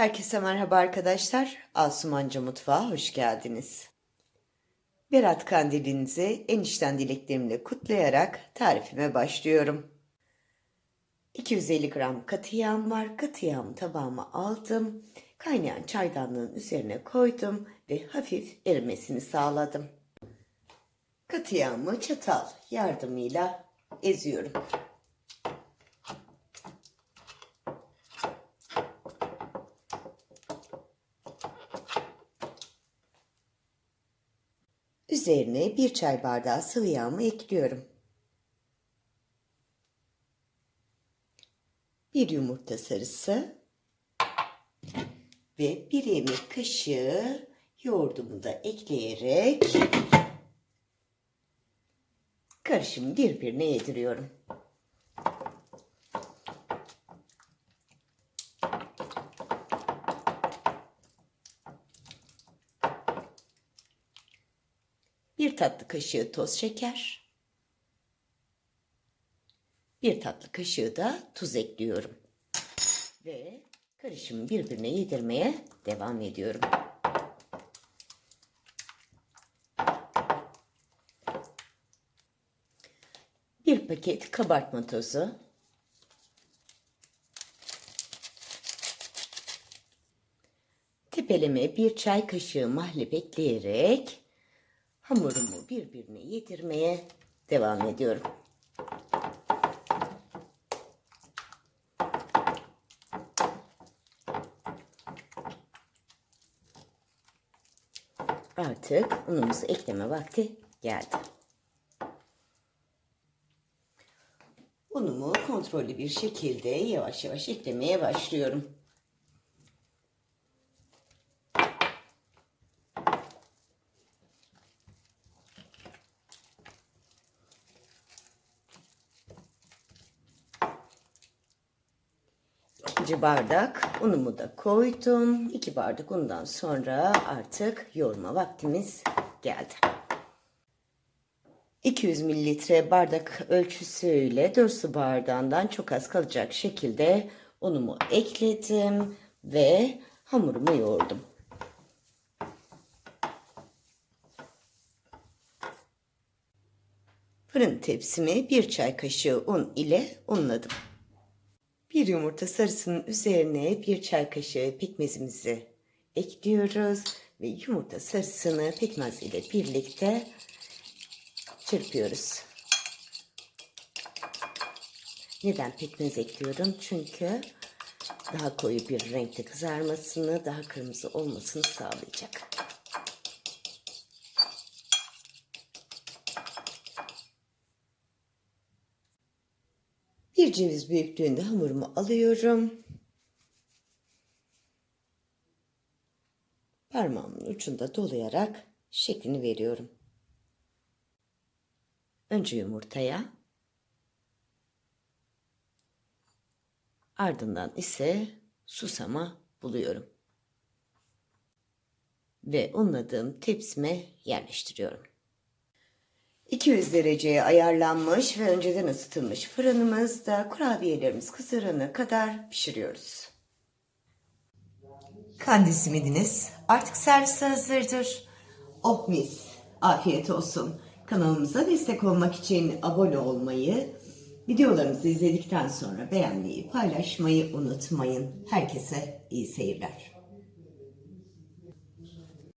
Herkese merhaba arkadaşlar. Asumanca Mutfağa hoş geldiniz. Berat kandilinizi en içten dileklerimle kutlayarak tarifime başlıyorum. 250 gram katı yağım var. Katı yağımı tabağıma aldım. Kaynayan çaydanlığın üzerine koydum ve hafif erimesini sağladım. Katı yağımı çatal yardımıyla eziyorum. Üzerine bir çay bardağı sıvı yağımı ekliyorum. Bir yumurta sarısı ve bir yemek kaşığı yoğurdumu da ekleyerek karışımı birbirine yediriyorum. Bir tatlı kaşığı toz şeker. Bir tatlı kaşığı da tuz ekliyorum. Ve karışımı birbirine yedirmeye devam ediyorum. Bir paket kabartma tozu. Tepeleme bir çay kaşığı mahlep ekleyerek hamurumu birbirine yedirmeye devam ediyorum. Artık unumuzu ekleme vakti geldi. Unumu kontrollü bir şekilde yavaş yavaş eklemeye başlıyorum. İkinci bardak unumu da koydum. İki bardak undan sonra artık yoğurma vaktimiz geldi. 200 mililitre bardak ölçüsüyle 4 su bardağından çok az kalacak şekilde unumu ekledim ve hamurumu yoğurdum. Fırın tepsimi bir çay kaşığı un ile unladım. Bir yumurta sarısının üzerine bir çay kaşığı pekmezimizi ekliyoruz ve yumurta sarısını pekmez ile birlikte çırpıyoruz. Neden pekmez ekliyorum? Çünkü daha koyu bir renkte kızarmasını, daha kırmızı olmasını sağlayacak. Bir ceviz büyüklüğünde hamurumu alıyorum. Parmağımın ucunda dolayarak şeklini veriyorum. Önce yumurtaya, ardından ise susama buluyorum. Ve unladığım tepsime yerleştiriyorum. 200 dereceye ayarlanmış ve önceden ısıtılmış fırınımızda kurabiyelerimiz kızarana kadar pişiriyoruz. Kandil simidiniz artık servise hazırdır. Oh mis, afiyet olsun. Kanalımıza destek olmak için abone olmayı, videolarımızı izledikten sonra beğenmeyi, paylaşmayı unutmayın. Herkese iyi seyirler.